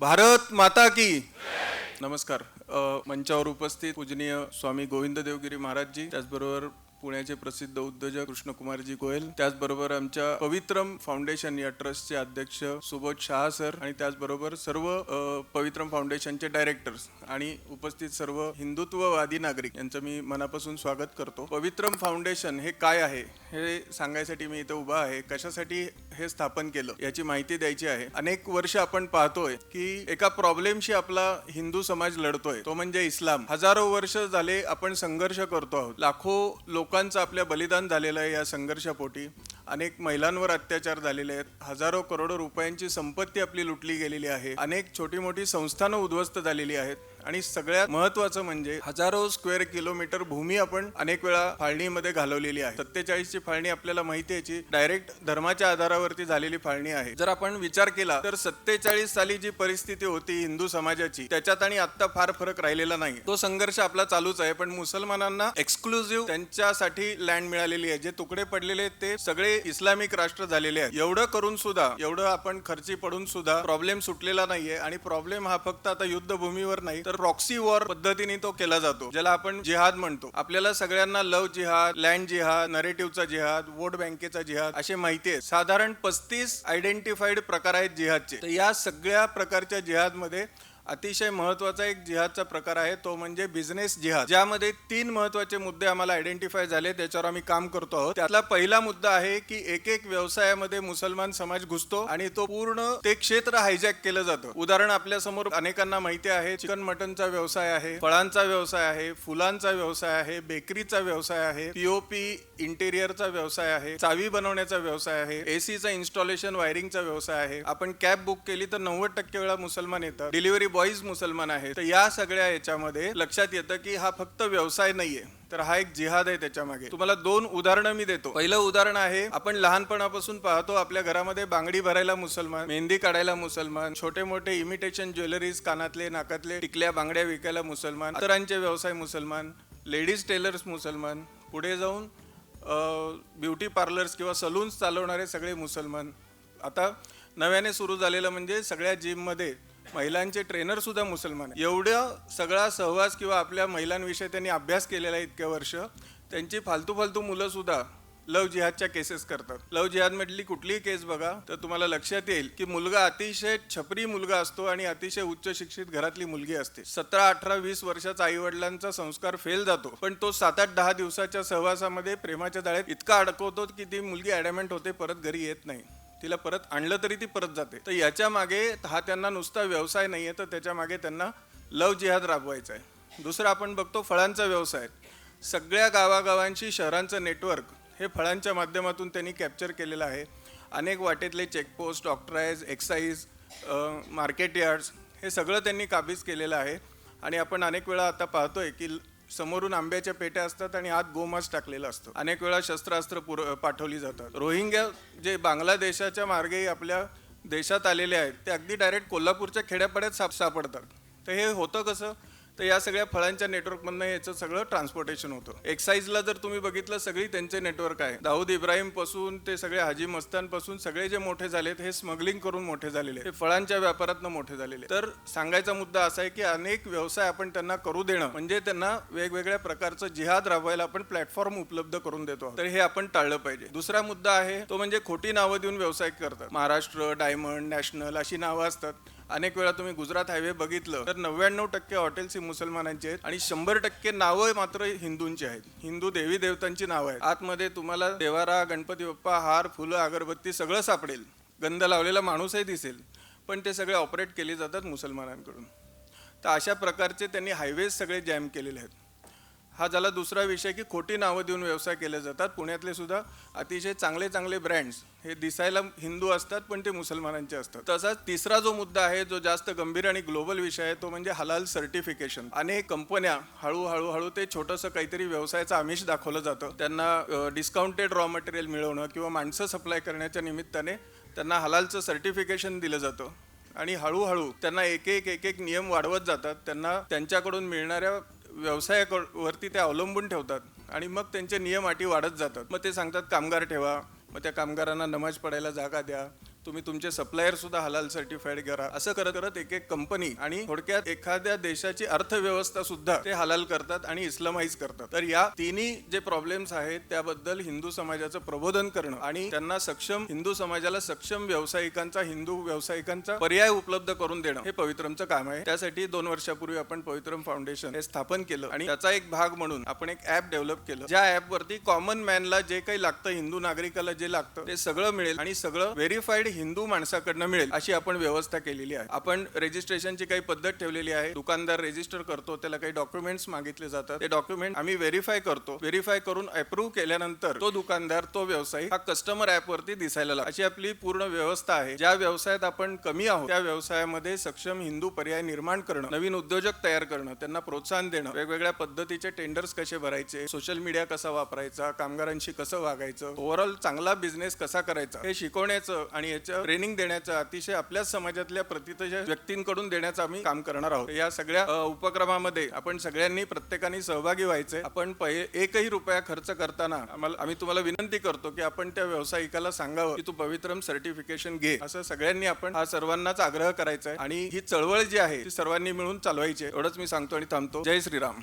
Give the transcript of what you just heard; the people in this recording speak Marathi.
भारत माता की। नमस्कार. मंचावर उपस्थित पूजनीय स्वामी गोविंद देवगिरी महाराजजी त्याचबरोबर पुण्याचे प्रसिद्ध उद्योजक कृष्णकुमारजी गोयल त्याचबरोबर आमच्या पवित्रम फाउंडेशन या ट्रस्टचे अध्यक्ष सुबोध शहा सर आणि त्याचबरोबर सर्व पवित्रम फाउंडेशनचे डायरेक्टर्स आणि उपस्थित सर्व हिंदुत्ववादी नागरिक यांचं मी मनापासून स्वागत करतो. पवित्रम फाउंडेशन हे काय आहे हे सांगायसाठी मी इथं उभा आहे. कशासाठी हे स्थापन केलं. याची माहिती द्यायची आहे. अनेक वर्ष आपण पाहतोय की एका प्रॉब्लेमशी आपला हिंदू समाज लढतोय. तो म्हणजे इस्लाम. हजारो वर्ष झाले आपण संघर्ष करतो आहोत. लाखो लोकांचं आपल्या बलिदान झालेलं आहे या संघर्षापोटी. अनेक महिलांवर अत्याचार झालेले आहेत. हजारो करोडो रुपयांची संपत्ती आपली लुटली गेलेली आहे. अनेक छोटी मोठी संस्थानं उद्ध्वस्त झालेली आहेत. आणि सगळ्यात महत्वाचं म्हणजे हजारो स्क्वेअर किलोमीटर भूमी आपण अनेक वेळा फाळणीमध्ये घालवलेली आहे. सत्तेचाळीसची फाळणी आपल्याला माहिती आहे याची डायरेक्ट धर्माच्या आधारावरती झालेली फाळणी आहे. जर आपण विचार केला तर सत्तेचाळीस साली जी परिस्थिती होती हिंदू समाजाची त्याच्यात आणि आता फार फरक राहिलेला नाही. तो संघर्ष आपला चालूच आहे पण मुसलमानांना एक्सक्लुझिव्ह त्यांच्यासाठी लँड मिळालेली आहे. जे तुकडे पडलेले आहेत ते सगळे इस्लामिक राष्ट्र झालेले आहे एवढं करून सुद्धा एवढं आपण खर्ची पडून सुद्धा प्रॉब्लेम सुटलेला नाहीये आणि प्रॉब्लेम हा फक्त आता युद्धभूमीवर नाही तर रॉक्सी वॉर पद्धतीने तो केला जातो ज्याला आपण जिहाद म्हणतो. आपल्याला सगळ्यांना लव जिहाद लँड जिहाद नरेटिव्हचा जिहाद वोट बँकेचा जिहाद असे माहिती आहे साधारण पस्तीस आयडेंटिफाईड प्रकार आहेत जिहादचे. तर या सगळ्या प्रकारच्या जिहादमध्ये अतिशय महत्त्वाचा एक जिहादचा प्रकार आहे तो म्हणजे बिझनेस जिहाद. ज्यामध्ये तीन महत्त्वाचे मुद्दे आम्हाला आयडेंटिफाय झाले त्याच्यावर आम्ही काम करतो आहोत. त्यातला पहिला मुद्दा आहे की एक एक व्यवसायामध्ये मुसलमान समाज घुसतो आणि तो पूर्ण ते क्षेत्र हायजॅक केलं जातं. उदाहरण आपल्यासमोर अनेकांना माहिती आहे चिकन मटनचा व्यवसाय आहे फळांचा व्यवसाय आहे फुलांचा व्यवसाय आहे बेकरीचा व्यवसाय आहे पीओपी इंटेरियरचा व्यवसाय आहे चावी बनवण्याचा व्यवसाय आहे एसीचा इन्स्टॉलेशन वायरिंगचा व्यवसाय आहे. आपण कॅब बुक केली तर नव्वद टक्के वेळा मुसलमान येतात. डिलिव्हरी बॉईज मुसलमान आहेत तर या सगळ्या याच्यामध्ये लक्षात येतं की हा फक्त व्यवसाय नाहीये तर हा एक जिहाद आहे त्याच्यामागे तुम्हाला दोन उदाहरणं मी देतो. पहिलं उदाहरण आहे आपण लहानपणापासून पाहतो आपल्या घरामध्ये बांगडी भरायला मुसलमान मेहंदी काढायला मुसलमान छोटे मोठे इमिटेशन ज्वेलरीज कानातले नाकातले टिकल्या बांगड्या विकायला मुसलमान इतरांचे व्यवसाय मुसलमान लेडीज टेलर्स मुसलमान पुढे जाऊन ब्युटी पार्लर्स किंवा सलून्स चालवणारे सगळे मुसलमान. आता नव्याने सुरू झालेलं म्हणजे सगळ्या जिममध्ये महिलांचे ट्रेनर सुद्धा मुसलमान आहे. एवढं सगळा सहवास किंवा आपल्या महिलांविषयी त्यांनी अभ्यास केलेला आहे इतक्या वर्ष त्यांची फालतू फालतू मुलं सुद्धा लव जिहादच्या केसेस करतात. लव जिहाद म्हटली कुठलीही केस बघा तर तुम्हाला लक्षात येईल की मुलगा अतिशय छपरी मुलगा असतो आणि अतिशय उच्च शिक्षित घरातली मुलगी असते. सतरा अठरा वीस वर्षाचा आई वडिलांचा संस्कार फेल जातो पण तो सात आठ दहा दिवसाच्या सहवासामध्ये प्रेमाच्या जाळ्यात इतका अडकवतो की ती मुलगी ॲडॅमेंट होते परत घरी येत नाही. तिला परत आणलं तरी ती परत जाते. तर याच्या मागे हा त्यांना नुसता व्यवसाय नाही आहे तर त्याच्यामागे त्यांना लव जिहाद राबवायचा आहे. दुसरं आपण बघतो फळांचा व्यवसाय. सगळ्या गावागावांशी शहरांचं नेटवर्क हे फळांच्या माध्यमातून त्यांनी कॅप्चर केलेलं आहे. अनेक वाटेतले चेकपोस्ट डॉक्टराईज एक्साईज मार्केट यार्ड्स हे सगळं त्यांनी काबीज केलेलं आहे. आणि आपण अनेक वेळा आता पाहतोय की समोरून आंब्याच्या पेट्या असतात आणि आत गोमास टाकलेलं असतं. अनेक वेळा शस्त्रास्त्र पुर पाठवली जातात. रोहिंग्या जे बांगलादेशाच्या मार्गे आपल्या देशात आलेले आहेत ते अगदी डायरेक्ट कोल्हापूरच्या खेड्यापाड्यात साप सापडतात. तर हे होतं कसं? तर या सगळ्या फळांच्या नेटवर्कमधनं याचं सगळं ट्रान्सपोर्टेशन होतं. एक्साईजला जर तुम्ही बघितलं सगळी त्यांचे नेटवर्क आहे. दाऊद इब्राहिमपासून ते सगळे हाजी मस्तानपासून सगळे जे मोठे झालेत हे स्मगलिंग करून मोठे झालेले हे फळांच्या व्यापारातनं मोठे झालेले तर सांगायचा मुद्दा असा आहे की अनेक व्यवसाय आपण त्यांना करू देणं म्हणजे त्यांना वेगवेगळ्या प्रकारचं जिहाद राबवायला आपण प्लॅटफॉर्म उपलब्ध करून देतो तर हे आपण टाळलं पाहिजे. दुसरा मुद्दा आहे तो म्हणजे खोटी नावं देऊन व्यवसाय करतात. महाराष्ट्र डायमंड नॅशनल अशी नावं असतात. अनेक वेळा तुम्ही गुजरात हायवे बघितलं तर नव्याण्णव टक्के हॉटेल्स ही मुसलमानांची आहेत आणि शंभर टक्के नावं मात्र हिंदूंची आहेत. हिंदू देवी देवतांची नावं आहेत. आतमध्ये तुम्हाला देवारा गणपती बाप्पा हार फुलं अगरबत्ती सगळं सापडेल. गंध लावलेला माणूसही दिसेल पण ते सगळे ऑपरेट केले जातात मुसलमानांकडून. तर अशा प्रकारचे त्यांनी हायवेज सगळे जॅम केलेले आहेत. हा झाला दुसरा विषय की खोटी नावं देऊन व्यवसाय केले जातात. पुण्यातले सुद्धा अतिशय चांगले चांगले ब्रँड्स हे दिसायला हिंदू असतात पण ते मुसलमानांचे असतात. तसाच तिसरा जो मुद्दा आहे जो जास्त गंभीर आणि ग्लोबल विषय आहे तो म्हणजे हलाल सर्टिफिकेशन अनेक कंपन्या हळूहळू हळू ते छोटंसं काहीतरी व्यवसायाचं आमिष दाखवलं जातं. त्यांना डिस्काउंटेड रॉ मटेरियल मिळवणं किंवा माणसं सप्लाय करण्याच्या निमित्ताने त्यांना हलालचं सर्टिफिकेशन दिलं जातं. आणि हळूहळू त्यांना एक एक एक एक नियम वाढवत जातात. त्यांना त्यांच्याकडून मिळणाऱ्या व्यवसायावरती ते अवलंबून ठेवतात आणि मग त्यांचे नियम अटी वाढत जातात. मग ते सांगतात कामगार ठेवा. मग त्या कामगारांना नमाज पडायला जागा द्या. तुम्ही तुमचे सप्लायर सुद्धा हलाल सर्टिफाईड करा. असं करत करत एक एक कंपनी आणि थोडक्यात एखाद्या देशाची अर्थव्यवस्था सुद्धा ते हलाल करतात आणि इस्लामाइज करतात. तर या तिन्ही जे प्रॉब्लेम्स आहेत त्याबद्दल हिंदू समाजाचं प्रबोधन करणं आणि त्यांना सक्षम हिंदू समाजाला सक्षम व्यावसायिकांचा हिंदू व्यावसायिकांचा पर्याय उपलब्ध करून देणं हे पवित्रमचं काम आहे. त्यासाठी दोन वर्षापूर्वी आपण पवित्रम फाउंडेशन हे स्थापन केलं आणि त्याचा एक भाग म्हणून आपण एक ऍप डेव्हलप केलं. ज्या ऍप वरती कॉमन मॅनला जे काही लागतं हिंदू नागरिकाला जे लागतं ते सगळं मिळेल आणि सगळं व्हेरीफाईड हिंदू माणसाकडनं मिळेल अशी आपण व्यवस्था केलेली आहे. आपण रजिस्ट्रेशनची काही पद्धत ठेवलेली आहे. दुकानदार रजिस्टर करतो त्याला काही डॉक्युमेंट्स मागितले जातात. ते डॉक्युमेंट आम्ही व्हेरीफाय करतो. व्हेरीफाय करून अप्रूव्ह केल्यानंतर तो दुकानदार तो व्यवसायी हा कस्टमर ऍप वरती दिसायला लागतो. अशी आपली पूर्ण व्यवस्था आहे. ज्या व्यवसायात आपण कमी आहोत त्या व्यवसायामध्ये सक्षम हिंदू पर्याय निर्माण करणं नवीन उद्योजक तयार करणं त्यांना प्रोत्साहन देणं वेगवेगळ्या पद्धतीचे टेंडर्स कसे भरायचे सोशल मीडिया कसा वापरायचा कामगारांशी कसं वागायचं ओव्हरऑल चांगला बिझनेस कसा करायचा हे शिकवण्याचं आणि याचं ट्रेनिंग देण्याचं अतिशय आपल्याच समाजातल्या प्रतिष्ठित व्यक्तींकडून देण्याचं आम्ही काम करणार आहोत. या सगळ्या उपक्रमामध्ये आपण सगळ्यांनी प्रत्येकाने सहभागी व्हायचंय. आपण एकही रुपया खर्च करताना आम्हाला आम्ही तुम्हाला विनंती करतो की आपण त्या व्यावसायिकाला सांगावं की तू पवित्रम सर्टिफिकेशन घे. असं सगळ्यांनी आपण हा सर्वांनाच आग्रह करायचा आहे आणि ही चळवळ जी आहे ती सर्वांनी मिळून चालवायची आहे. एवढंच मी सांगतो आणि थांबतो. जय श्रीराम.